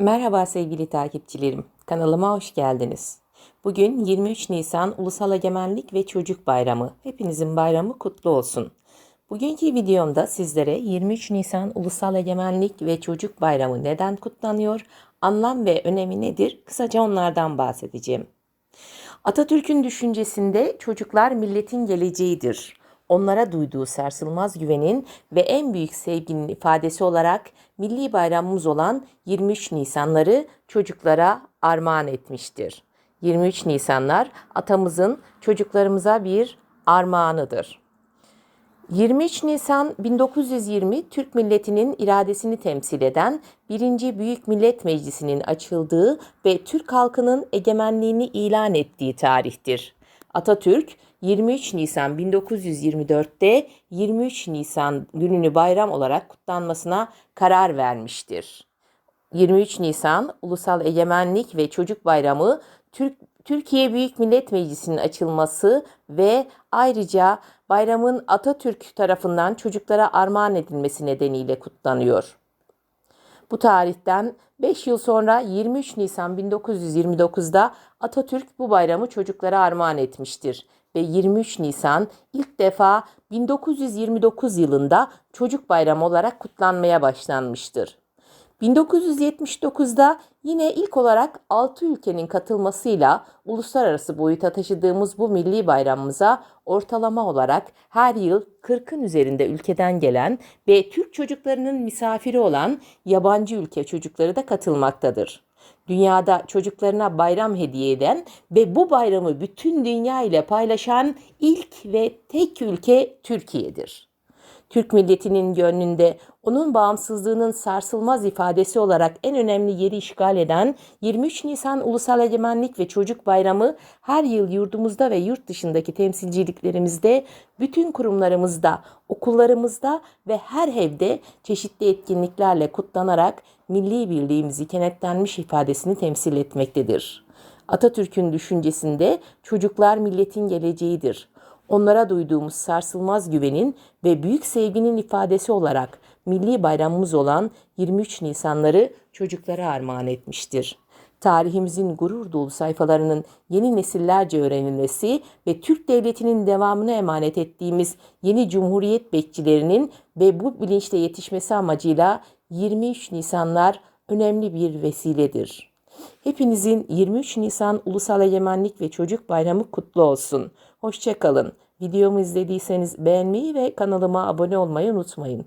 Merhaba sevgili takipçilerim. Kanalıma hoş geldiniz. Bugün 23 Nisan Ulusal Egemenlik ve Çocuk Bayramı. Hepinizin bayramı kutlu olsun. Bugünkü videomda sizlere 23 Nisan Ulusal Egemenlik ve Çocuk Bayramı neden kutlanıyor, anlam ve önemi nedir? Kısaca onlardan bahsedeceğim. Atatürk'ün düşüncesinde çocuklar milletin geleceğidir. Onlara duyduğu sarsılmaz güvenin ve en büyük sevginin ifadesi olarak milli bayramımız olan 23 Nisanları çocuklara armağan etmiştir. 23 Nisanlar atamızın çocuklarımıza bir armağanıdır. 23 Nisan 1920 Türk milletinin iradesini temsil eden 1. Büyük Millet Meclisi'nin açıldığı ve Türk halkının egemenliğini ilan ettiği tarihtir. Atatürk 23 Nisan 1924'te 23 Nisan gününü bayram olarak kutlanmasına karar vermiştir. 23 Nisan Ulusal Egemenlik ve Çocuk Bayramı Türk Türkiye Büyük Millet Meclisi'nin açılması ve ayrıca bayramın Atatürk tarafından çocuklara armağan edilmesi nedeniyle kutlanıyor. Bu tarihten 5 yıl sonra 23 Nisan 1929'da Atatürk bu bayramı çocuklara armağan etmiştir ve 23 Nisan ilk defa 1929 yılında Çocuk Bayramı olarak kutlanmaya başlanmıştır. 1979'da yine ilk olarak 6 ülkenin katılmasıyla uluslararası boyuta taşıdığımız bu milli bayramımıza ortalama olarak her yıl 40'ın üzerinde ülkeden gelen ve Türk çocuklarının misafiri olan yabancı ülke çocukları da katılmaktadır. Dünyada çocuklarına bayram hediye eden ve bu bayramı bütün dünya ile paylaşan ilk ve tek ülke Türkiye'dir. Türk milletinin gönlünde onun bağımsızlığının sarsılmaz ifadesi olarak en önemli yeri işgal eden 23 Nisan Ulusal Egemenlik ve Çocuk Bayramı her yıl yurdumuzda ve yurt dışındaki temsilciliklerimizde, bütün kurumlarımızda, okullarımızda ve her evde çeşitli etkinliklerle kutlanarak milli birliğimizi kenetlenmiş ifadesini temsil etmektedir. Atatürk'ün düşüncesinde çocuklar milletin geleceğidir onlara duyduğumuz sarsılmaz güvenin ve büyük sevginin ifadesi olarak milli bayramımız olan 23 Nisanları çocuklara armağan etmiştir. Tarihimizin gurur dolu sayfalarının yeni nesillerce öğrenilmesi ve Türk Devleti'nin devamını emanet ettiğimiz yeni Cumhuriyet bekçilerinin ve bu bilinçle yetişmesi amacıyla 23 Nisanlar önemli bir vesiledir. Hepinizin 23 Nisan Ulusal Egemenlik ve Çocuk Bayramı kutlu olsun. Hoşçakalın. Videomu izlediyseniz beğenmeyi ve kanalıma abone olmayı unutmayın.